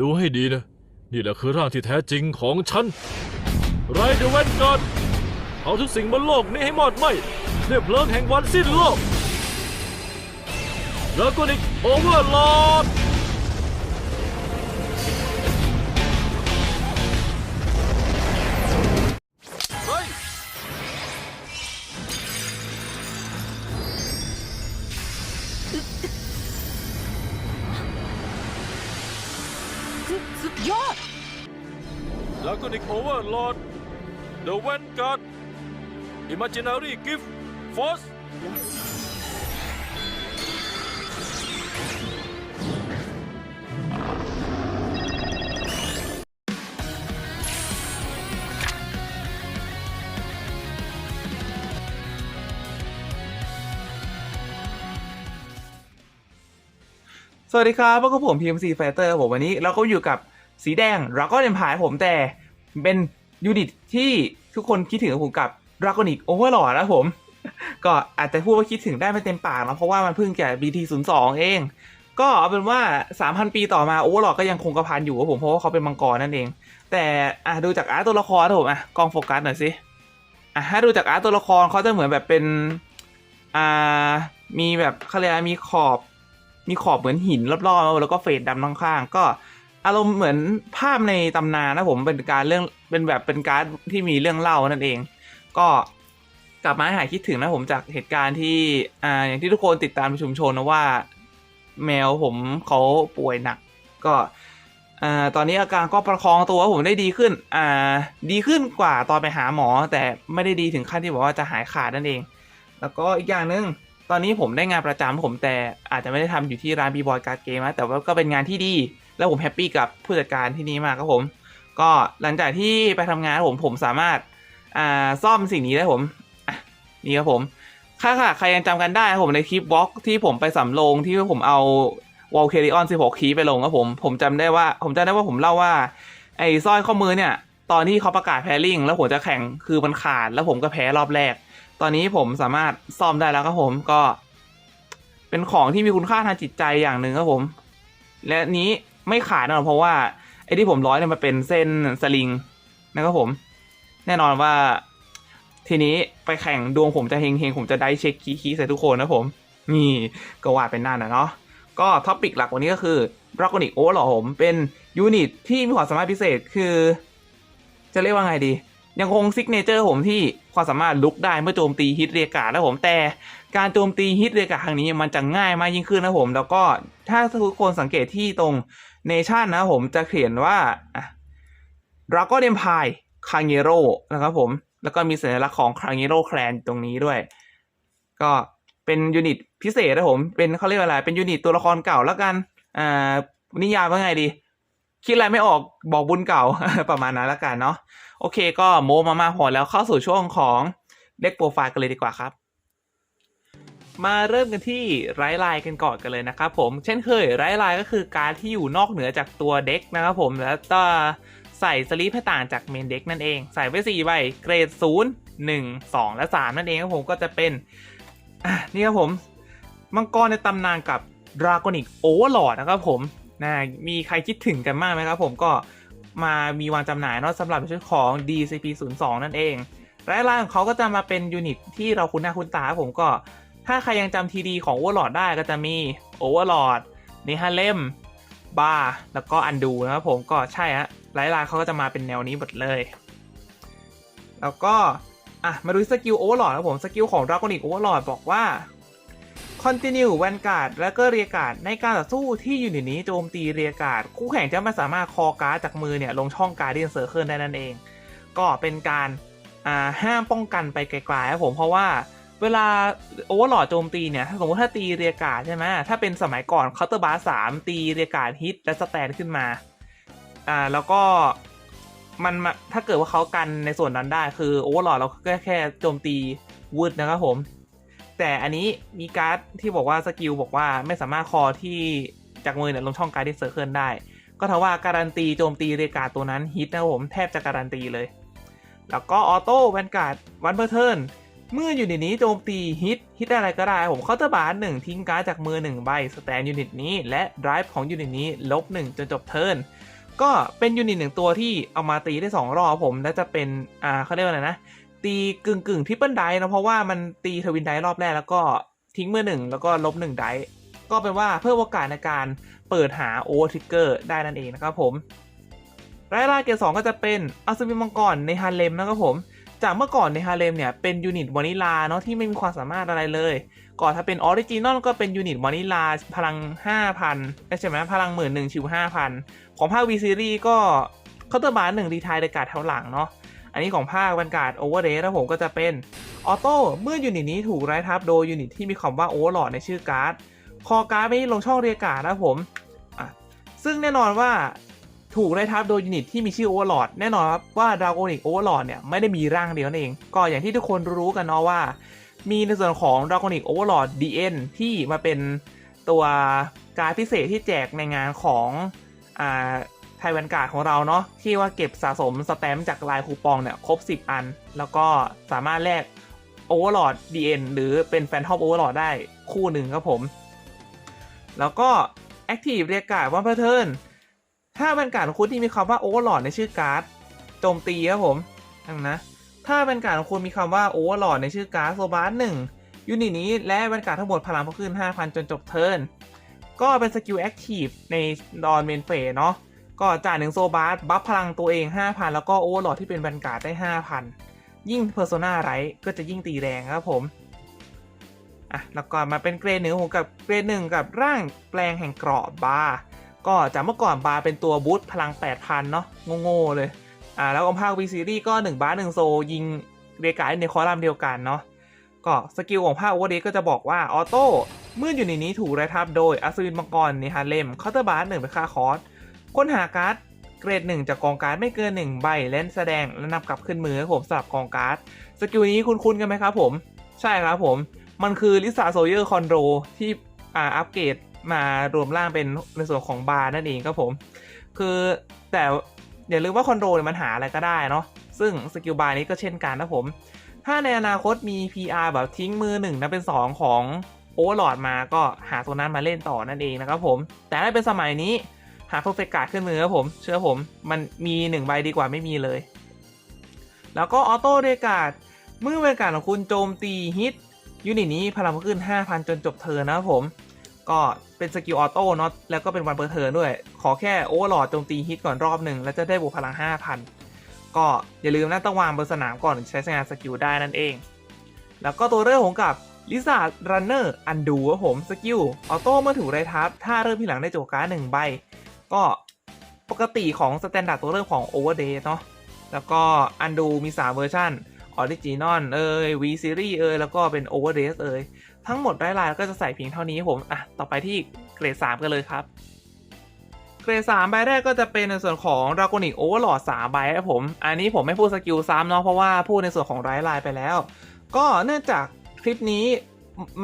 ดูให้ดีนะ นี่แหละคือร่างที่แท้จริงของฉัน ไรเดเวนกอนเอาทุกสิ่งบนโลกนี้ให้หมดไหมด้วยเพลิงแห่งวันสิ้นโลกแล้วก็นิกโอเวอร์ลอด ลอด The Vanguard Imaginary Gift Force สวัสดีครับพวกผม PMC Fighter ผมวันนี้เราก็อยู่กับสีแดง เราก็เดินผ่านผมแต่เป็น ยูนิตที่ทุกคนคิดถึงผมกับ Dragonic Overlord นะครับผม ก็อาจจะพูดว่าคิดถึงได้ไม่เต็มปากนะเพราะว่ามันเพิ่งแก่ BT02 เอง ก็เอาเป็นว่า 3,000 ปีต่อมา Overlord ก็ยังคงกระพันอยู่ครับผมเพราะว่าเขาเป็นมังกรนั่นเอง แต่อะดูจากอาร์ตตัวละครผมอะกองโฟกัสหน่อยสิอะถ้าดูจากอาร์ตตัวละครเขาจะเหมือนแบบเป็นอ่ามีแบบเขาเรียกมีขอบ มีขอบเหมือนหินรอบๆแล้วก็เฟดดำข้างๆก็ อารมณ์เหมือนภาพในตำนานนะผมเป็นการเรื่องเป็นแบบเป็นการ์ดที่มีเรื่องเล่านั่นเอง ก็กลับมาหายคิดถึงนะผมจากเหตุการณ์ที่อ่าอย่างที่ทุกคนติดตามในชุมชนนะว่า แมวผมเขาป่วยหนัก ก็อ่าตอนนี้อาการก็ประคองตัวผมได้ดีขึ้นอ่าดีขึ้นกว่าตอนไปหาหมอ แต่ไม่ได้ดีถึงขั้นที่บอกว่าจะหายขาดนั่นเอง แล้วก็อีกอย่างหนึ่งตอนนี้ผมได้งานประจำผมแต่อาจจะไม่ได้ทำอยู่ที่ร้านบีบอยการ์ดเกมนะแต่ว่าก็เป็นงานที่ดี แล้วผมแฮปปี้กับผู้จัดการที่นี่มากครับผม ก็หลังจากที่ไปทำงานผมผมสามารถอ่าซ่อมสิ่งนี้ได้ผมนี่ครับผมค่ะค่ะใครยังจำกันได้ผมในคลิปบล็อกที่ผมไปสำโรงที่ผมเอาวอลเคริออน16 คีไปลงครับผม ผมจำได้ว่า ผมจำได้ว่าผมเล่าว่า ไอ้สร้อยข้อมือเนี่ย ตอนที่เขาประกาศแพริงแล้วผมจะแข่งคือมันขาด แล้วผมก็แพ้รอบแรก ตอนนี้ผมสามารถซ่อมได้แล้วครับผมก็ เป็นของที่มีคุณค่าทางจิตใจอย่างหนึ่งครับผม และนี้ ไม่ขาดแน่นอนเพราะว่าไอ้ที่ผมร้อยเนี่ยมันเป็นเส้นสลิงนะครับผม แน่นอนว่า ทีนี้ไปแข่งดวงผมจะเฮงเฮงผมจะได้เช็คคีคีใส่ทุกคนนะผม นี่ก็ว่าเป็นนั่นนะเนาะก็ท็อปิกหลักวันนี้ก็คือ d r a g o n i c Overlord ผมเป็นยูนิตที่มีความสามารถพิเศษคือ จะเรียกว่าไงดี ยังคงซิกเนเจอร์ผมที่ความสามารถลุกได้เมื่อโจมตีฮิตเรียกาศนะผมแต่การโจมตีฮิตเรียกาครั้งนี้มันจะง่ายมากยิ่งขึ้นนะผม แล้วก็ถ้าทุกคนสังเกตที่ตรง เนชั่นนะผมจะเขียนว่าดราก้อนเอ็มพายคางเ r โรนะครับผม แล้วก็มีสัญลักษณ์ของคางเ r โรแคลนตรงนี้ด้วย ก็เป็นยูนิตพิเศษนะผม เป็นเขาเรียกว่าอะไร เป็นยูนิตตัวละครเก่าแล้วกัน อ่า นิยามว่าไงดี คิดอะไรไม่ออกบอกบุญเก่า ประมาณนั้นแล้วกันเนาะ โอเค ก็โมมามากพอแล้วเข้าสู่ช่วงของเด็กโปรไฟล์กันเลยดีกว่าครับ มาเริ่มกันที่ไร้ลายกันก่อนกันเลยนะครับผม เช่นเคยไร้ลายก็คือการที่อยู่นอกเหนือจากตัวเด็กนะครับผม แล้วก็ใส่สลีปให้ต่างจากเมนเด็กนั่นเอง ใส่ไว้4ใบเกรด 0 1 2 และ 3 นั่นเองครับผมก็จะเป็น นี่ครับผม มังกรในตำนานกับดราก้อนิกโอเวอร์ลอดนะครับผมนะมีใครคิดถึงกันมากไหมครับผมก็มามีวางจำหน่ายเนาะสำหรับชุดของ DCP02 นั่นเองรายล่างของเขาก็จะมาเป็นยูนิตที่เราคุ้นหน้าคุ้นตาครับผมก็ ถ้าใครยังจำทีดีของโอเวอร์ลอดได้ก็จะมีโอเวอร์ลอดนิฮาเลมบาร์แล้วก็อันดูนะครับผมก็ใช่ฮะรายล่าเขาก็จะมาเป็นแนวนี้หมดเลย แล้วก็อะมาดูสกิลโอเวอร์ลอดครับผมสกิลของดราก้อนิกโอเวอร์ลอดบอกว่า continue แวนการ์ดและก็เรียการ์ดในการต่อสู้ที่อยู่ในนี้โจมตีเรียการ์ดคู่แข่งจะไม่สามารถคอการ์ดจากมือเนี่ยลงช่องการ์เดียนเซอร์เคิลได้นั่นเอง ก็เป็นการอ่าห้ามป้องกันไปไกลๆครับผมเพราะว่า เวลาโอเวอร์หลอดโจมตีเนี่ยถ้าสมมติถ้าตีเรียการ์ดใช่ไหมถ้าเป็นสมัยก่อนเคาน์เตอร์บาร์สามตีเรียการ์ดฮิตและสแตนขึ้นมา อ่า แล้วก็มันถ้าเกิดว่าเขากันในส่วนนั้นได้คือโอเวอร์หลอดเราก็แค่โจมตีวืดนะครับผม แต่อันนี้มีการ์ดที่บอกว่าสกิลบอกว่าไม่สามารถคอที่จากมือเนี่ยลงช่องการ์ดที่เซอร์เคิลได้ ก็เท่าว่าการันตีโจมตีเรียการ์ดตัวนั้นฮิตนะครับผมแทบจะการันตีเลย แล้วก็ออโต้แวนการ์ดวันเบอร์เทิร์น เมื่ออยูนิตนี้โจมตีฮิตฮิตอะไรก็ได้ผมเคาน์เตอร์บาร์หนึ่งทิ้งการ์ดจากมือหนึ่งใบสแตนยูนิตนี้ และไดรฟ์ของยูนิตนี้ลบหนึ่งจนจบเทิร์นก็เป็นยูนิตหนึ่งตัวที่เอามาตีได้สองรอบผมและจะเป็นอ่าเขาเรียกว่าอะไรนะ ตีกึ่งกึ่งทริปเปิลไดนะเพราะว่ามันตีทวินไดรอบแรกแล้วก็ทิ้งมือหนึ่งแล้วก็ลบหนึ่งไดก็เป็นว่าเพิ่มโอกาสในการเปิดหาโอเวอร์ทิกเกอร์ได้นั่นเองนะครับผมรายล่าเกรดสองก็จะเป็นอัศวินมังกรในฮาเลมนะครับผม จากเมื่อก่อนในฮาเลมเนี่ยเป็นยูนิตวานิลาเนาะที่ไม่มีความสามารถอะไรเลย ก่อนถ้าเป็นออริจินอลก็เป็นยูนิตวานิลาพลัง 5,000 ใช่ไหมพลังหมื่นหนึ่งชิว5,000 ของภาควีซีรีก็เคาน์เตอร์บาร์หนึ่งรีทายในการ์ดแถวหลังเนาะอันนี้ของภาควันการ์ดโอเวอร์เดย์แล้วผมก็จะเป็นออโต้เมื่อยูนิตนี้ถูกไร้ทับโดยยูนิตที่มีคำว่าโอเวอร์ลอดในชื่อการ์ดคอการ์ดไม่ลงช่องเรียกการ์ดนะผมอะซึ่งแน่นอนว่า ถูกไล่ทับโดยยูนิตที่มีชื่อโอเวอร์ลอดแน่นอนครับว่าดราโกนิกโอเวอร์ลอดเนี่ยไม่ได้มีร่างเดียวนั่นเอง ก็อย่างที่ทุกคนรู้กันเนาะว่า มีในส่วนของดราโกนิกโอเวอร์ลอด DN ที่มาเป็นตัวการพิเศษที่แจกในงานของอ่าไทยแวนการ์ดของเราเนาะที่ว่าเก็บสะสมสแตมป์จากลายคูปองเนี่ยครบ 10 อัน แล้วก็สามารถแลกโอเวอร์ลอด DN หรือเป็นแฟนทอมโอเวอร์ลอดได้คู่หนึ่งครับผม แล้วก็ Active เรียกการ์ดวันเพอร์เทิร์น ถ้าเป็นการของคุณที่มีคำว่าโอเวอร์ลอดในชื่อการ์ดโจมตีครับผมนังนะถ้าเป็นการของคุณมีคำว่าโอเวอร์ลอดในชื่อการ์ดโซบาร์หนึ่งยูนิตนี้และเป็นการทั้งหมดพลังเพิ่มขึ้น 5,000 จนจบเทิร์นก็เป็นสกิลแอคทีฟในดอนเมนเฟสเนาะก็จ่ายหนึ่งโซบาร์บัฟพลังตัวเอง 5,000 แล้วก็โอเวอร์ลอดที่เป็นแวนการ์ดได้ 5,000 ยิ่งเพอร์โซนาไรก็จะยิ่งตีแรงครับผมอะแล้วก็มาเป็นเกรดหนึ่งกับเกรดหนึ่งกับร่างแปลงแห่งเกราะบาร์ ก็จากเมื่อก่อนบาร์เป็นตัวบูทพลัง 8,000 เนาะโง่ๆเลยอ่าแล้วก็ภาควีซีรีก็ 1 บาร์1โซ ยิงเรกายในคอลัมน์เดียวกันเนาะก็สกิลของภาคโอเวอร์เดก็จะบอกว่า ออโต้เมื่ออยู่ในนี้ถูกไล่ทับโดยอัศวินมังกรในฮาเลมเคาน์เตอร์บาร์หนึ่งเป็นค่าคอร์สค้นหาการ์ดเกรดหนึ่งจากกองการ์ดไม่เกิน 1 ใบเล่นแสดงและนำกลับขึ้นมือครับผมสำหรับกองการ์ดสกิลนี้คุ้นๆกันไหมครับผม ใช่ครับผม มันคือลิซ่าโซเยอร์คอนโดที่อ่าอัปเกรด มารวมร่างเป็นในส่วนของบาร์นั่นเองครับผม คือแต่อย่าลืมว่าคอนโดเนี่ยมันหาอะไรก็ได้เนาะซึ่งสกิลบาร์นี้ก็เช่นกันนะผม ถ้าในอนาคตมี PR แบบทิ้งมือหนึ่งนะเป็น 2 ของโอเวอร์ลอดมาก็หาตัวนั้นมาเล่นต่อนั่นเองนะครับผม แต่ถ้าเป็นสมัยนี้หา perfect card ขึ้นมือครับผม เชื่อผมมันมี1ใบดีกว่าไม่มีเลย แล้วก็ออโต้เรกาดเมื่อเป็นการของคุณโจมตีฮิตยูนิตนี้พลังขึ้น 5,000 จนจบเทิร์นะครับผม ก็เป็นสกิลออโต้เนาะแล้วก็เป็นวันเปิดเทิร์นด้วย ขอแค่โอเวอร์ลอดโจมตีฮิตก่อนรอบหนึ่งแล้วจะได้บวกพลัง 5,000 ก็อย่าลืมนะต้องวางบนสนามก่อนใช้งานสกิลได้นั่นเอง แล้วก็ตัวเริ่มของกับลิซ่ารันเนอร์อันดูครับผมสกิลออโต้เมื่อถูกไรทับถ้าเริ่มที่หลังได้โจการ์ดหนึ่งใบ ก็ปกติของสแตนดาร์ดตัวเริ่มของ Overday เนาะแล้วก็อันดูมี 3 เวอร์ชันออริจินอลเอ่ย V Series เอ่ยแล้วก็เป็น Overday เอ่ย ทั้งหมดรายลายก็จะใส่เพียงเท่านี้ครับผมอะต่อไปที่เกรด3กันเลยครับเกรด3ใบแรกก็จะเป็นในส่วนของ Dragonic Overlord 3ใบครับผม อันนี้ผมไม่พูดสกิลซ้ำเนาะเพราะว่าพูดในส่วนของรายลายไปแล้ว ก็เนื่องจากคลิปนี้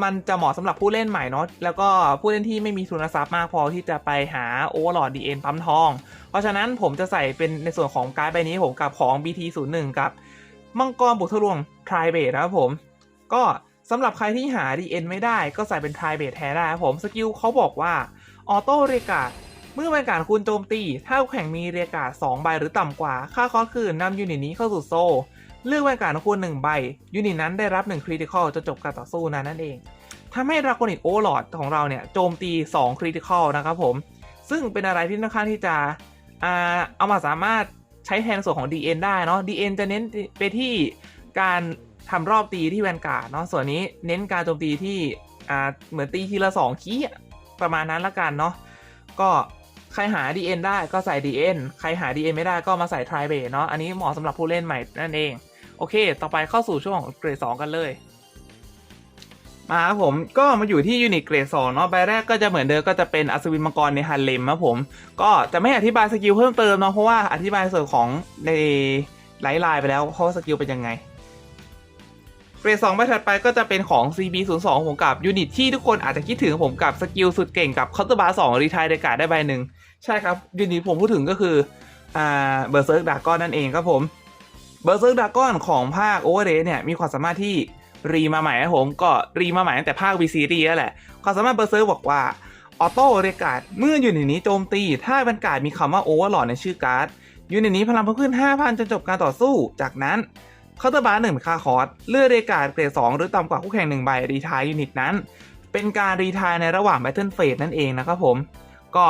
มันจะเหมาะสำหรับผู้เล่นใหม่เนาะแล้วก็ผู้เล่นที่ไม่มีทุนทรัพย์มากพอที่จะไปหา Overlord DN ปั๊มทอง เพราะฉะนั้นผมจะใส่เป็นในส่วนของการ์ดใบนี้ผมกับของ BT01 กับมังกรบุกทะลวง t r i b a t นะครับผม ก็ สำหรับใครที่หา DN ไม่ได้ก็ใส่เป็น t r i b a t แทนได้ครับผม สกิลเขาบอกว่าออโต้เรียกาดเมื่อเป็นการคุณโจมตี ถ้าแข่งมีเรียกาด2ใบหรือต่ำกว่า ค่าคอสคือนำยูนิตนี้เข้าสู่โซ เลือกเป็นการคุณ1ใบ ยูนิตนั้นได้รับ1คริติคอลจนจบการต่อสู้นั้นนั่นเองทำให้ดราโกนิกโอลอดของเราเนี่ยโจมตี2คริติคอลนะครับผม ซึ่งเป็นอะไรที่ค่อนข้างที่จะอ่าเอามาสามารถใช้แทนส่วนของ DN ได้เนาะ DN จะเน้นไปที่การ ทำรอบตีที่แวนการ์ดเนาะส่วนนี้เน้นการโจมตีที่อ่าเหมือนตีทีละ2คีย์ประมาณนั้นละกันเนาะก็ใครหา DN ได้ก็ใส่ DN ใครหา DN ไม่ได้ก็มาใส่ t r i b a t เนาะอันนี้เหมาะสำหรับผู้เล่นใหม่นั่นเอง โอเค ต่อไปเข้าสู่ช่วงของเกรด 2 กันเลย มาครับผมก็มาอยู่ที่ยูนิตเกรด2เนาะใบแรกก็จะเหมือนเดิมก็จะเป็นอัศวินมังกรในฮันเลมครับผม ก็จะไม่อธิบายสกิลเพิ่มเติมเนาะเพราะว่าอธิบายส่วนของในไลฟ์ไลน์ไปแล้วเพราะว่าสกิลเป็นยังไง เกรด2ใบถัดไปก็จะเป็นของ CB02 ผมกับยูนิตที่ทุกคนอาจจะคิดถึงผมกับสกิลสุดเก่งกับคาน์เตบาร์2รีทายเดกาดได้ใบหนึ่งใช่ครับยูนิตผมพูดถึงก็คืออ่าเบอร์เซิร์กดากอนนั่นเองครับผมเบอร์เซิร์กดากอนของภาคโอเวอร์เดเนี่ยมีความสามารถที่รีมาใหม่นะผมก็รีมาใหม่ตั้งแต่ภาค V Series แล้วแหละความสามารถเบอร์เซอร์บอกว่าออโต้เรกาดเมื่ออยู่ในนี้โจมตี ถ้าบรรกาศมีคำว่าโอเวอร์หลอดในชื่อการ์ดอยู่ในนี้พลังเพิ่มขึ้น 5,000 จนจบการต่อสู้ จากนั้น เคาน์เตอร์บาร์หนึ่งค่าคอร์สเลือกเรกาดเกรด2หรือต่ำกว่าคู่แข่งหนึ่งใบรีทายยูนิตนั้น เป็นการรีทายในระหว่าง Battle Phase นั่นเองนะครับผม ก็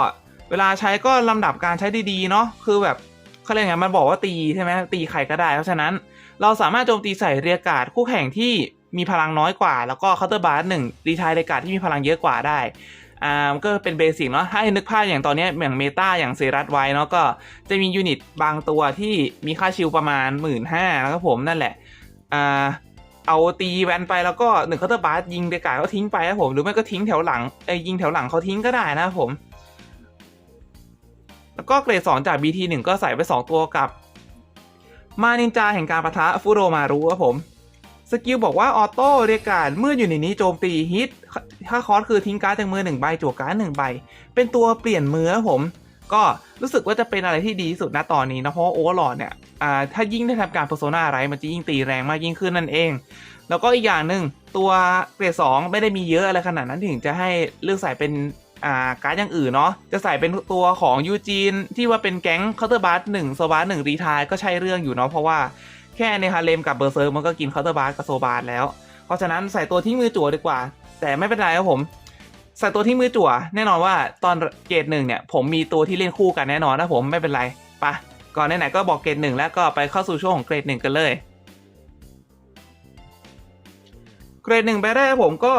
เวลาใช้ก็ลำดับการใช้ดีๆเนาะคือแบบเขาเรียกไงมันบอกว่าตีใช่ไหมตีใครก็ได้ เพราะฉะนั้นเราสามารถโจมตีใส่เรียกการ์ดคู่แข่งที่มีพลังน้อยกว่า แล้วก็เคาน์เตอร์บาร์หนึ่งรีทายเรียกการ์ดที่มีพลังเยอะกว่าได้ อ่ามันก็เป็นเบสิกเนาะให้นึกภาพอย่างตอนนี้อย่างเมตาอย่างเซรัสไว้เนาะก็จะมียูนิตบางตัวที่มีค่าชิลประมาณ 1 5ื่นห้านะครับผมนั่นแหละอ่าเอาตีแวนไปแล้วก็หนึ่งเคาน์เตอร์บาร์ยิงเรียการ์ดก็ทิ้งไปครับผมหรือไม่ก็ทิ้งแถวหลังเอ้ยิงแถวหลังเขาทิ้งก็ได้นะผม แล้วก็เกรด2จาก BT 1 ก็ใส่ไป 2 ตัวกับ มานินจาแห่งการประทะฟูโรมารุครับผม สกิลบอกว่าออโต้เรียกการเมื่ออยู่ในนี้โจมตีฮิตถ้าคอร์สคือทิ้งการ์ดจากมือหนึ่งใบจั่วการ์ดหนึ่งใบ เป็นตัวเปลี่ยนมือผม ก็รู้สึกว่าจะเป็นอะไรที่ดีที่สุดนะตอนนี้นะเพราะโอเวอร์ลอดเนี่ยถ้ายิ่งได้ทำการ Persona อะไรมันจะยิ่งตีแรงมากยิ่งขึ้นนั่นเอง แล้วก็อีกอย่างหนึ่งตัวเกรด2ไม่ได้มีเยอะอะไรขนาดนั้นถึงจะให้เลือกใส่เป็นการ์ดอย่างอื่นเนาะจะใส่เป็นตัวของยูจีนที่ว่าเป็นแก๊งเคาน์เตอร์บาร์หนึ่งโซบาร์หนึ่งรีทายก็ใช่เรื่องอยู่เนาะเพราะว่า แค่ในฮาเลมกับเบอร์เซอร์มันก็กินเคาน์เตอร์บาร์กับโซบาร์แล้ว เพราะฉะนั้นใส่ตัวที่มือจั่วดีกว่า แต่ไม่เป็นไรครับผมใส่ตัวที่มือจั่ว แน่นอนว่าตอนเกรดหนึ่งเนี่ยผมมีตัวที่เล่นคู่กันแน่นอนนะผมไม่เป็นไรปะก่อนไหนๆก็บอกเกรดหนึ่งแล้วก็ไปเข้าสู่ช่วงของเกรดหนึ่งกันเลยเกรดหนึ่งไปได้ครับผมก็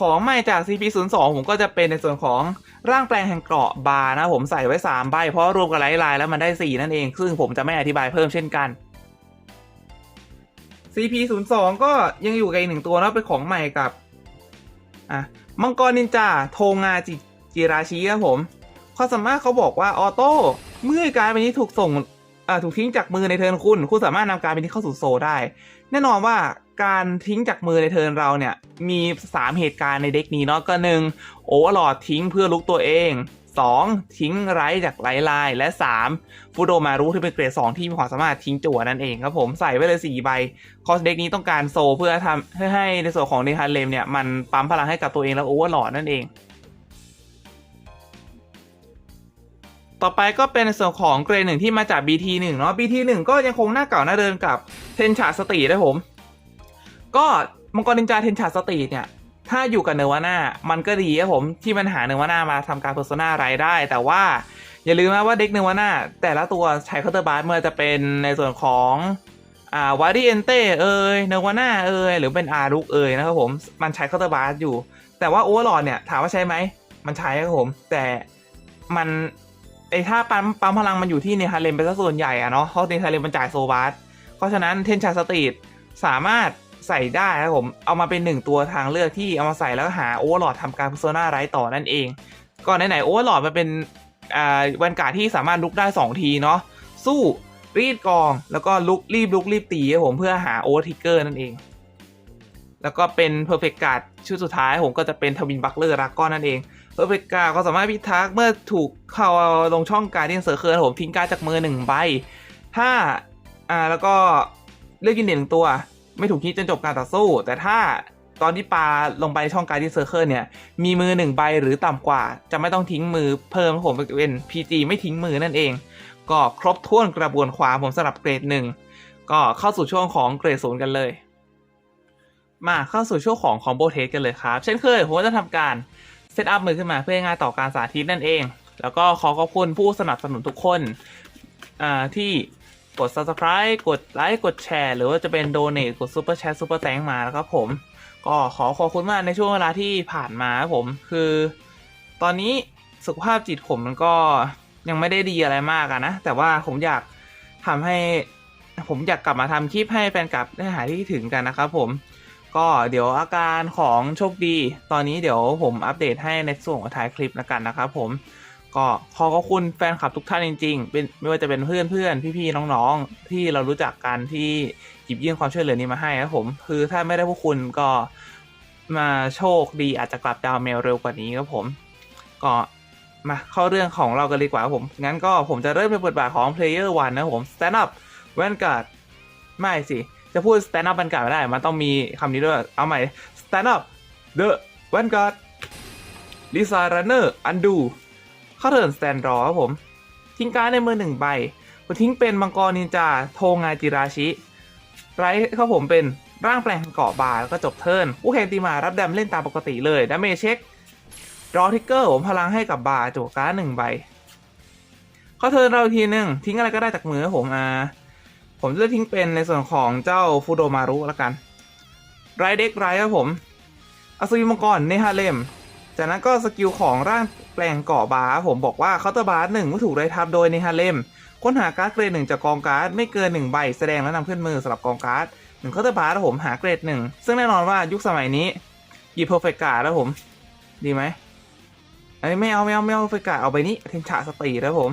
ของใหม่จาก CP02 ผมก็จะเป็นในส่วนของร่างแปลงแห่งเกราะบาร์นะผมใส่ไว้ 3 ใบ เพราะรวมกับไลท์ไลน์แล้วมันได้ 4 นั่นเอง ซึ่งผมจะไม่อธิบายเพิ่มเช่นกัน CP02 ก็ยังอยู่กับอีกหนึ่งตัวนะเป็นของใหม่กับอะมังกรนินจาโทงาจิจิราชิครับผมความสามารถเขาบอกว่าออโต้เมื่อการเป็นนี้ถูกส่งอ่าถูกทิ้งจากมือในเทิร์นคุณ คุณสามารถนำการเป็นนี้เข้าสู่โซได้ แน่นอนว่าการทิ้งจากมือในเทิร์นเราเนี่ย มี 3 เหตุการณ์ในเด็กนี้เนาะก็หนึ่งโอเวอร์ลอดทิ้งเพื่อลุกตัวเอง 2. ทิ้งไรจากไลท์ไลน์และ 3. ฟูโดมารุที่เป็นเกรด2ที่มีความสามารถทิ้งจั่วนั่นเองครับผมใส่ไว้เลย 4 ใบ คอสเด็กนี้ต้องการโซเพื่อทำเพื่อให้ในส่วนของเดฮาเลมเนี่ย มันปั๊มพลังให้กับตัวเองแล้วโอเวอร์ลอดนั่นเอง ต่อไปก็เป็นในส่วนของเกรดหนึ่งที่มาจาก BT 1 เนาะ BT 1 ก็ยังคงหน้าเก่าหน้าเดิมกับเทนชาสตีได้ผม ก็มังกรนินจาเทนชาสตีเนี่ย ถ้าอยู่กับเนวาน่ามันก็ดีครับผมที่มันหาเนวาน่ามาทำการเพอร์โซนาไรได้ แต่ว่าอย่าลืมนะว่าเด็กเนวาน่าแต่ละตัวใช้เคาน์เตอร์บาร์เมื่อจะเป็นในส่วนของอ่าวาริเอนเต้เอ่ยเนวาน่าเอ่ยหรือเป็นอารุกเอ่ยนะครับผมมันใช้เคาน์เตอร์บาร์อยู่ แต่ว่าโอเวอร์ลอดเนี่ยถามว่าใช้ไหมมันใช้ครับผม แต่มันไอ้ถ้าปั๊มปั๊มพลังมันอยู่ที่เนฮาเลมเป็นส่วนใหญ่อะเนาะเพราะเนฮาเลมมันจ่ายโซบาร์เพราะฉะนั้นเทนชาสตรีดสามารถ ใส่ได้ครับผม เอามาเป็นหนึ่งตัวทางเลือกที่เอามาใส่แล้วหาโอเวอร์ลอดทำการพ r โซนาไรต่อนั่นเอง ก่อนไหนๆโอเวอร์ลอดมันเป็นอ่าวันการดที่สามารถลุกได้ 2 ทีเนาะสู้รีดกองแล้วก็ลุกรีบลุกรีบตีครับผมเพื่อหาโอเวอร์ทิกเกอร์นั่นเอง แล้วก็เป็นเพอร์เฟกต์การ์ดชุดสุดท้ายผมก็จะเป็นทวินบัคเลอร์รักก้อนนั่นเองเพอร์เฟกต์การ์ดก็สามารถพิทักษ์เมื่อถูกเข้าลงช่องการเดียนเซอร์เคิลผมทิ้งการ์ดจากมือหนึ่งใบถ้าอ่าแล้วก็เลือกกินเด่นหนึ่งตัว ไม่ถูกคิดจนจบการต่อสู้ แต่ถ้าตอนที่ปลาลงไปช่องการที่เซอร์เคิลเนี่ย มีมือหนึ่งใบหรือต่ำกว่า จะไม่ต้องทิ้งมือเพิ่มผมเป็น PG ไม่ทิ้งมือนั่นเอง ก็ครบถ้วนกระบวนความผมสำหรับเกรดหนึ่งก็เข้าสู่ช่วงของเกรดศูนย์กันเลย มาเข้าสู่ช่วงของคอมโบเทสกันเลยครับ เช่นเคยผมก็จะทำการเซตอัพมือขึ้นมาเพื่อง่ายต่อการสาธิตนั่นเอง แล้วก็ขอขอบคุณผู้สนับสนุนทุกคนที่ กด subscribe กดไลค์กดแชร์ หรือว่าจะเป็น donate กด super chat super thank มาแล้วครับผม ก็ขอขอบคุณมากในช่วงเวลาที่ผ่านมาครับผม คือ ตอนนี้สุขภาพจิตผมมันก็ยังไม่ได้ดีอะไรมากอะนะ แต่ว่าผมอยากทำให้ผมอยากกลับมาทำคลิปให้แฟนคลับได้หายที่ถึงกันนะครับผมก็เดี๋ยวอาการของโชคดี ตอนนี้เดี๋ยวผมอัปเดตให้ในส่วนของท้ายคลิปแล้วกันนะครับผม ก็ขอขอบคุณแฟนคลับทุกท่านจริงๆเป็นไม่ว่าจะเป็นเพื่อนเพื่อนๆพี่ๆน้องๆ ที่เรารู้จักกันที่หยิบยื่นความช่วยเหลือนี้มาให้ครับผม คือถ้าไม่ได้พวกคุณก็มาโชคดีอาจจะกลับดาวเมลเร็วกว่านี้ครับผมก็มาเข้าเรื่องของเรากันดีกว่าครับผม งั้นก็ผมจะเริ่มในบทบาทของ Player 1นะครับผม Stand up Vanguard ไม่สิ จะพูด stand up บรรกาศไม่ได้ มันต้องมีคำนี้ด้วย เอาใหม่ stand up the vanguard lisa runner undo เข้าเทิร์น stand draw ครับผม ทิ้งการ์ดในมือหนึ่งใบผมทิ้งเป็นมังกรนินจาโทงาจิราชิ ไรครับผมเป็นร่างแปลงเกาะบาร์แล้วก็จบเทิร์นผู้แข่งตีมารับแดมเล่นตามปกติเลยดาเมจเช็ครอทิกเกอร์ผมพลังให้กับบาร์จั่วการ์ดหนึ่งใบเข้าเทิร์นเราอีกทีหนึ่งทิ้งอะไรก็ได้จากมือครับผมอ่าผมจะทิ้งเป็นในส่วนของเจ้าฟูโดมารุแล้วกัน ไรเด็กไรครับผมอัศวิมังกรเนฮาเลม จากนั้นก็สกิลของร่าง แปลงเกาะบาร์ผมบอกว่าเคาน์เตอร์บาร์หนึ่งเมื่อถูกไรทับโดยเนฮาเลมค้นหาการ์ดเกรดหนึ่งจากกองการ์ดไม่เกินหนึ่งใบแสดงและนำขึ้นมือสำหรับกองการ์ดหนึ่งเคาน์เตอร์บาร์ครับผมหาเกรดหนึ่งซึ่งแน่นอนว่ายุคสมัยนี้หยิบเพอร์เฟกต์การ์ดแล้วผม ดีไหมอันนี้ไม่เอาไม่เอาไม่เอาเพอร์เฟกต์การ์ดเอาไปนี้เทนชาสตีแล้วผม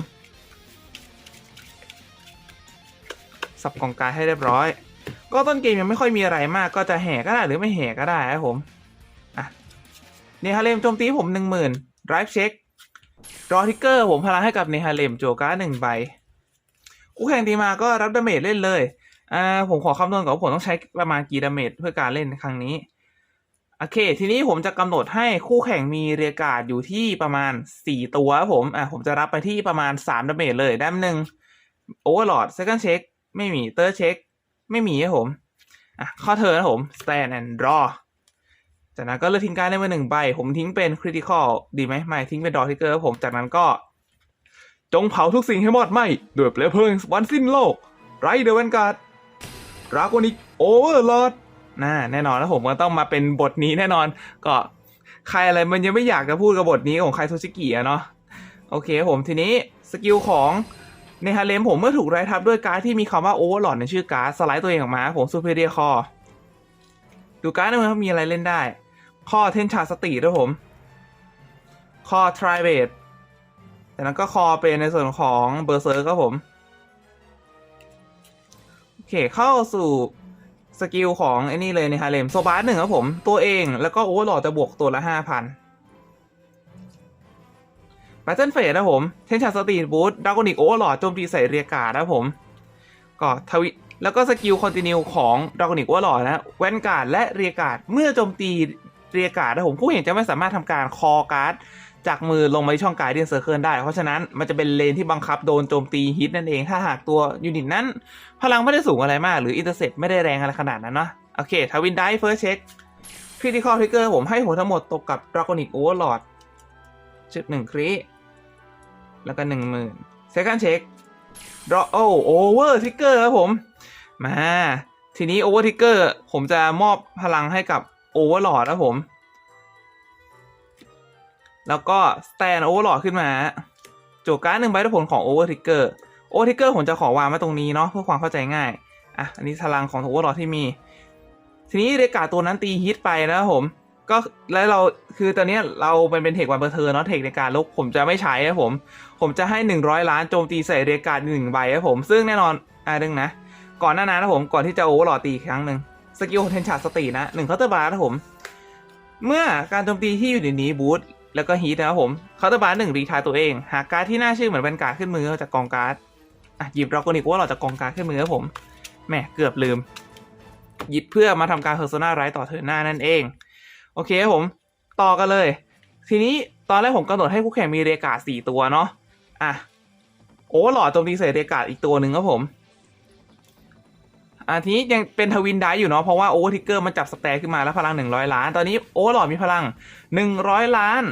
สับกองการ์ดให้เรียบร้อย ก็ต้นเกมยังไม่ค่อยมีอะไรมาก ก็จะแห่ก็ได้หรือไม่แห่ก็ได้ครับผมอะเนฮาเลมโจมตีผมหนึ่งหมื่น ไรฟ์เช็ครอทิกเกอร์ผมพลังให้กับเนฮาเลมโจการ์หนึ่งใบคู่แข่งตีมาก็รับดาเมจเล่นเลยอ่าผมขอคำนวณก่อนว่าผมต้องใช้ประมาณกี่ดาเมจเพื่อการเล่นครั้งนี้ โอเค ทีนี้ผมจะกำหนดให้คู่แข่งมีเรียการ์ดอยู่ที่ประมาณ 4 ตัวครับผมอ่าผมจะรับไปที่ประมาณ 3ดาเมจเลยด้านหนึ่งโอเวอร์ลอดเซคันด์เช็คไม่มีเตอร์เช็คไม่มีครับผมอะข้อเทิร์นครับผม stand and draw จากนั้นก็เลือกทิ้งการ์ดได้มาหนึ่งใบ ผมทิ้งเป็น critical ดีไหมไม่ทิ้งเป็น draw trigger ครับผมจากนั้นก็ จงเผาทุกสิ่งให้หมดไหมด้วยเปลวเพลิงวันสิ้นโลก ไรเดอร์แวนการ์ดราโกนิกโอเวอร์ลอดน่าแน่นอนแล้วผมก็ต้องมาเป็นบทนี้แน่นอน ก็ใครอะไรมันยังไม่อยากจะพูดกับบทนี้ของใครโทชิกิอะเนาะโอเคผมทีนี้สกิลของในฮาเลมผมเมื่อถูกไรทับด้วยการ์ดที่มีคำว่าโอเวอร์ลอดในชื่อการ์ดสไลด์ตัวเองออกมา ผมซูเปอร์เดียคอดูการ์ดในะครับมีอะไรเล่นได้ ข้อเทนชาสตีด้วยผม ข้อทริเบตจากนั้นก็คอเป็นในส่วนของเบอร์เซอร์ครับผม โอเคเข้าสู่สกิลของไอ้นี่เลยในฮาเลมโซบาร์หนึ่งครับผม ตัวเองแล้วก็โอเวอร์ลอดจะบวกตัวละห้าพันแบตเทิลเฟสนะผม เทนชาสตีนบูทดากอนิกโอเวอร์ลอดโจมตีใส่เรียการ์ดนะผม ก็ทวิแล้วก็สกิลคอนติเนียของดากอนิกโอเวอร์ลอดนะ แวนการ์ดและเรียการ์ดเมื่อโจมตี เรียการ์ดนะผมผู้เห็นจะไม่สามารถทำการคอการ์ดจากมือลงมาที่ช่องการเดียนเซอร์เคิลได้ เพราะฉะนั้นมันจะเป็นเลนที่บังคับโดนโจมตีฮิตนั่นเอง ถ้าหากตัวยูนิตนั้น พลังไม่ได้สูงอะไรมาก หรืออินเตอร์เซ็ตไม่ได้แรงอะไรขนาดนั้นเนาะโอเคทวินได้เฟิร์สเช็คคริติคอลทริกเกอร์ผมให้หัวทั้งหมดตกกับดราก้อนิกโอเวอร์ลอดชุดหนึ่งครีแล้วก็หนึ่งหมื่นเซคันด์เช็คดรอโอโอเวอร์ทริกเกอร์ครับผมมาทีนี้โอเวอร์ทริกเกอร์ผมจะมอบพลังให้กับ โอเวอร์หลอดนะผม แล้วก็ stand overlord ขึ้นมาจทย์การ์ดหนึ่งใบด้วยผลของ over trigger over trigger ผมจะขอวางไว้ตรงนี้เนาะเพื่อความเข้าใจง่าย อะ อันนี้พลังของ overlord ที่มี ทีนี้เรกาตัวนั้นตีฮิตไปนะครับผมก็แล้วเราคือตอนนี้เราเป็นเป็นเทควันเบอร์เทอร์เนาะเทคในการลุกผมจะไม่ใช้ครับผม ผมจะให้ 100 ล้านโจมตีใส่เรกาหนึ่งใบครับผม ซึ่งแน่นอนอะดึงนะ ก่อนหน้านั้นนะผมก่อนที่จะโอเวอร์หลอดตีอีกครั้งหนึ่ง สกิลเทนชาสตีนะหนึ่งเคาน์เตอร์บาร์นะผม เมื่อการโจมตีที่อยู่ในนี้บูทแล้วก็ฮีทนะครับผมเคาน์เตอร์บาร์หนึ่งรีทายตัวเอง หากการ์ดที่น่าชื่อเหมือนเป็นการ์ดขึ้นมือจากกองการ์ดอะหยิบดราโกนิกว่าเราจะกองการ์ดขึ้นมือครับผมแหมเกือบลืม หยิบเพื่อมาทำการเพอร์โซนาไรต่อเทิร์นหน้านั่นเอง โอเคครับผม ต่อกันเลย ทีนี้ตอนแรกผมกำหนดให้คู่แข่งมีเรกาสี่ตัวเนาะอะโอ้หล่อโจมตีใส่เรกาอีกตัวหนึ่งครับผม อ่าทีนี้ยังเป็นทวินได้อยู่เนาะเพราะว่าโอเวอร์ทิกเกอร์มันจับสแตร์ขึ้นมาแล้วพลัง 100 ล้าน ตอนนี้โอเวอร์ลอดมีพลัง 100 ล้าน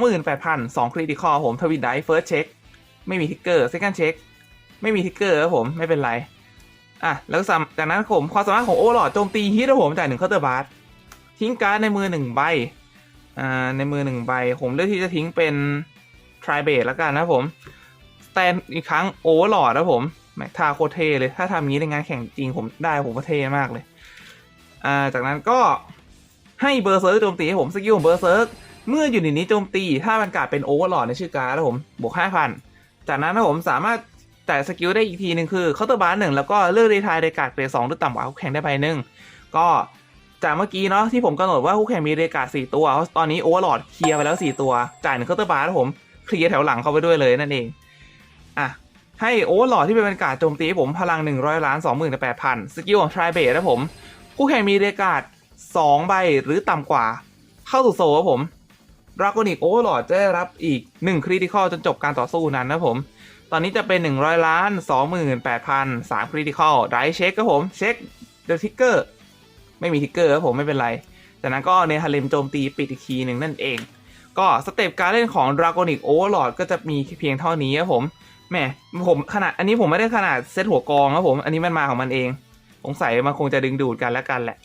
28,000 2คริติคอผมทวินได้เฟิร์สเช็คไม่มีทิกเกอร์เซคันด์เช็คไม่มีทิกเกอร์ครับผมไม่เป็นไรอะแล้วสามจากนั้นผมความสามารถของโอเวอร์ลอดโจมตีฮิตครับผมจ่ายหนึ่งเคาน์เตอร์บาร์ทิ้งการ์ดในมือหนึ่งใบอ่าในมือหนึ่งใบ ผมเลือกที่จะทิ้งเป็นทริเบตแล้วกันนะผมสแตนอีกครั้งโอเวอร์ลอดนะผม แม็กทาโคตรเทเลย ถ้าทำงี้ในงานแข่งจริงผมได้ผมก็เทมากเลย อ่า จากนั้นก็ให้เบอร์เซิร์กโจมตีให้ผมสกิลของเบอร์เซิร์กเมื่ออยู่ในนี้โจมตี ถ้ามันกาดเป็นโอเวอร์หลอดในชื่อการ์ดผมบวกห้าพันจากนั้นนะผมสามารถจ่สกิลได้อีกทีหนึ่งคือเคาน์เตอร์บาร์หนึ่งแล้วก็เลือกรีทายในกาดเกรดสองหรือต่ำกว่าคู่แข่งได้ใบหนึ่งก็จากเมื่อกี้เนาะที่ผมกำหนดว่าคู่แข่งมีเรกาดสี่ตัว ตอนนี้โอเวอร์หลอดเคลียร์ไปแล้วสี่ตัว จ่ายหนึ่งเคาน์เตอร์บาร์ผมเคลียร์แถวหลังเข้าไปด้วยเลยนั่นเอง ให้โอเวอร์ลอดที่เป็นบรรยากาศโจมตีผมพลัง 100 ล้าน 28,000 สกิลของทริเบทนะผม คู่แข่งมีเรกาศ2ใบหรือต่ำกว่า เข้าสู่โซลครับผมดราโกนิกโอเวอร์ลอดจะได้รับอีก 1 คริติคอลจนจบการต่อสู้นั้นนะผม ตอนนี้จะเป็น 100 ล้าน 28,000 3 คริติคอลไดเช็คครับผม เช็คเดอะทิกเกอร์ไม่มีทิกเกอร์ครับผมไม่เป็นไร จากนั้นก็เนฮาเลมโจมตีปิดอีกทีหนึ่งนั่นเอง ก็สเต็ปการเล่นของ Dragonic Overlord ก็จะมีเพียงเท่านี้ครับผม แหมผมขนาดอันนี้ผมไม่ได้ขนาดเซตหัวกองครับผม อันนี้มันมาของมันเองสงสัยมันคงจะดึงดูดกันแล้วกันแหละ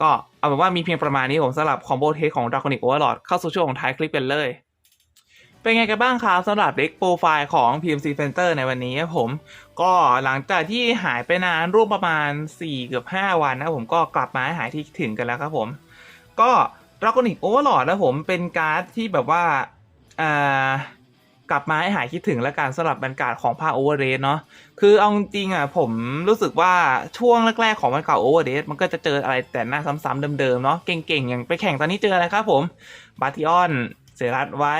ก็เอาเป็นว่ามีเพียงประมาณนี้ผมสำหรับคอมโบเทสของ Dragonic Overlord เข้าสู่ช่วงของท้ายคลิปกันเลย เป็นไงกันบ้างครับสำหรับเด็กโปรไฟล์ของ PMC Center ในวันนี้ครับผม ก็หลังจากที่หายไปนานร่วมประมาณ 4 เกือบ 5 วันนะผมก็กลับมาหายที่ถึงกันแล้วครับผม ก็ดรา g o นิกโอเวอร์ลอดนะผมเป็นการ์ดที่แบบว่าอ่า กลับมาให้หายคิดถึงแล้วกันสำหรับบรรยากาศของภาคโอเวอร์เรสเนาะคือเอาจริงอะผมรู้สึกว่าช่วงแรกๆของบรรยากาศโอเวอร์เรสมันก็จะเจออะไรแต่หน้าซ้ำๆเดิมๆเนาะเก่งๆ อย่างไปแข่งตอนนี้เจออะไรครับผมบาติออนเซรัตไว้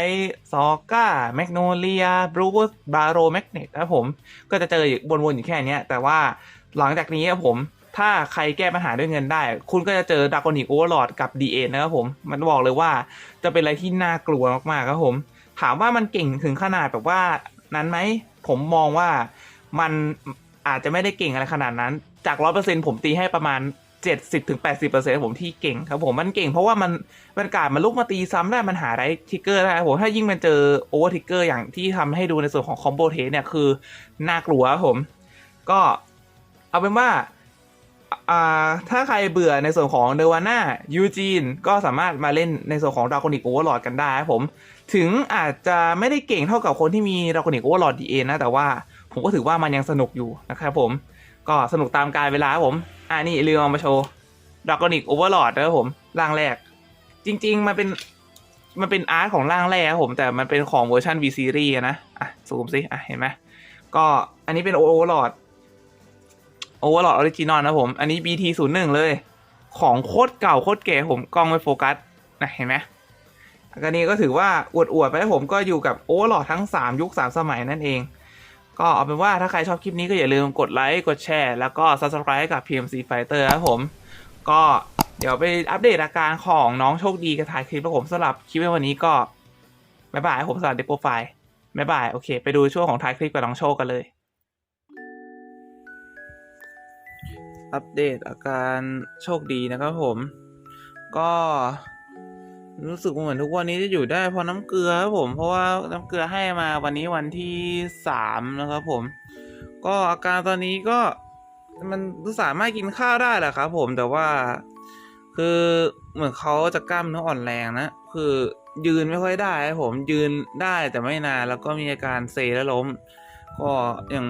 ซอก้าแมกโนเลียบรูสบาโรแมกเนตนะผมก็จะเจออยู่วนๆอยู่แค่นี้แต่ว่าหลังจากนี้ครับผมถ้าใครแก้ปัญหาด้วยเงินได้ คุณก็จะเจอด r a ก o นิกโอเวอร์ลอดกับ DA นะครับผม มันบอกเลยว่าจะเป็นอะไรที่น่ากลัวมากๆครับผม ถามว่ามันเก่งถึงขนาดแบบว่านั้นไหม ผมมองว่ามันอาจจะไม่ได้เก่งอะไรขนาดนั้น จากร้อยเปอร์เซ็นผมตีให้ประมาณ70-80%ถึง80%ผมที่เก่งครับผมมันเก่งเพราะว่ามันบรรยากาศมันลุกมาตีซ้ำได้มันหาได้ทิกเกอร์ได้ผมถ้ายิ่งมันเจอโอเวอร์ทิกเกอร์อย่างที่ทำให้ดูในส่วนของคอมโบเทสเนี่ยคือน่ากลัวครับผม ก็เอาเป็นว่าถ้าใครเบื่อในส่วนของเนวาน่ายูจีนก็สามารถมาเล่นในส่วนของดรา g o นิกโอเวอร์ลอดกันได้ครับผม ถึงอาจจะไม่ได้เก่งเท่ากับคนที่มีดรา g o นิกโอเวอร์ลอดดีเอนะ แต่ว่าผมก็ถือว่ามันยังสนุกอยู่นะครับผม ก็สนุกตามกาลเวลาครับผม อ่านี่ลืมเอามาโชว์ดรา g o นิกโอเวอร์ลอดนะครับผมร่างแรก จริง ๆ มันเป็นมันเป็นอาร์ตของร่างแรกครับผม แต่มันเป็นของเวอร์ชัน V Series นะ อะ ซูมสิอะ เห็นไหมก็อันนี้เป็นโอเวอร์ลอดโอเวอร์ลอดออริจินอลนะผม อันนี้ BT 0 1 เลย ของโคตรเก่าโคตรเก๋ผมกล้องไม่โฟกัสนะเห็นไหม อันนี้ก็ถือว่าอวดๆไปแล้ผมก็อยู่กับโอเวอร์ลอดทั้ง 3 ยุค 3 สมัยนั่นเอง ก็เอาเป็นว่าถ้าใครชอบคลิปนี้ก็อย่าลืมกดไลค์กดแชร์แล้วก็ Subscribe ให้กับ PMC Fighter นะครับผม ก็เดี๋ยวไปอัปเดตอาการของน้องโชคดีกับถ่ายคลิปแล้วผมสำหรับคลิปในวันนี้ก็บ๊ายบายผมสำหรับเดโปรไฟล์บ๊ายบายโอเค ไปดูช่วงของท้ายคลิปกับน้องโชคกันเลย อัปเดตอาการโชคดีนะครับผม ก็ รู้สึกเหมือนทุกวันนี้จะอยู่ได้เพราะน้ำเกลือครับผมเพราะว่าน้ำเกลือให้มาวันนี้วันที่สามนะครับผม ก็อาการตอนนี้ก็มันสามารถกินข้าวได้แหละครับผมแต่ว่า คือเหมือนเขาจะกล้ามเนื้ออ่อนแรงนะคือยืนไม่ค่อยได้ครับผมยืนได้แต่ไม่นานแล้วก็มีอาการเซแล้วล้ม ก็อย่าง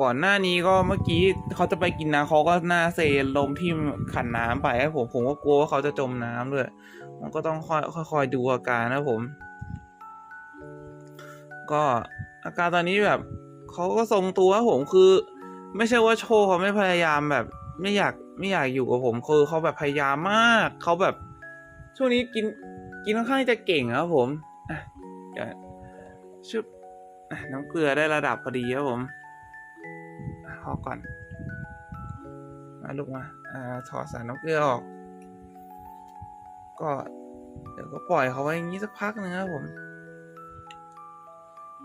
ก่อนหน้านี้ก็เมื่อกี้เขาจะไปกินน้ำเขาก็หน้าเซล้มที่ขันน้ำไปครับผมผมก็กลัวว่าเขาจะจมน้ำด้วย มันก็ต้องค่อยค่อยดูอาการนะผม ก็อาการตอนนี้แบบเขาก็ทรงตัวผมคือ ไม่ใช่ว่าโชว์เขาไม่พยายามแบบ ไม่อยากไม่อยากอยู่กับผมคือเขาแบบพยายามมากเขาแบบ ช่วงนี้กินกินค่อนข้างจะเก่งครับผมอะเดี๋ยวชุบน้ำเกลือได้ระดับพอดีครับผมอะพอก่อนมาลูกมาอ่าถอดสารน้ำเกลือออก ก็เดี๋ยวก็ปล่อยเขาไว้อย่างนี้สักพักหนึงครับผม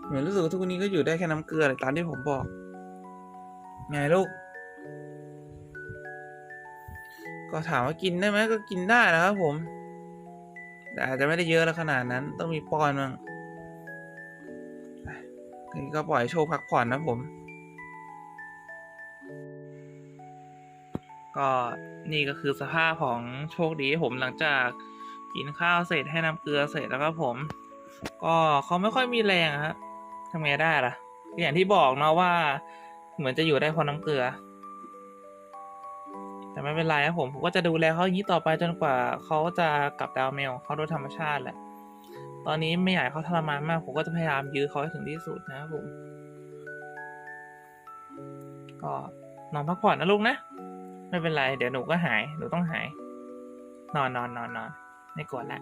เหมือนรู้สึกว่าทุกวันนี้ก็อยู่ได้แค่น้ำเกลือตามที่ผมบอก ไงลูก ก็ถามว่ากินได้ไหมก็กินได้นะครับผม แต่อาจจะไม่ได้เยอะแล้วขนาดนั้น ต้องมีป้อนบ้างนี่ก็ปล่อยโชว์พักผ่อนนะผม ก็นี่ก็คือสภาพของโชคดีผมหลังจากกินข้าวเสร็จให้น้ำเกลือเสร็จแล้วก็ผม ก็เขาไม่ค่อยมีแรงครับทำไงได้ล่ะ อย่างที่บอกเนาะว่า เหมือนจะอยู่ได้เพราะน้ำเกลือ แต่ไม่เป็นไรครับผมผมก็จะดูแลเขาอย่างนี้ต่อไปจนกว่าเขาจะกลับดาวเมลเขาโดยธรรมชาติแหละ ตอนนี้ไม่อยากให้เขาทรมานมาก ผมก็จะพยายามยื้อเขาให้ถึงที่สุดนะครับผม ก็นอนพักผ่อนนะลูกนะ ไม่เป็นไร เดี๋ยวหนูก็หาย หนูต้องหาย นอนนอนนอนนอนไม่กวนละ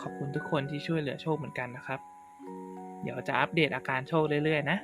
ขอบคุณทุกคนที่ช่วยเหลือโชคเหมือนกันนะครับ เดี๋ยวจะอัปเดตอาการโชคเรื่อยๆนะ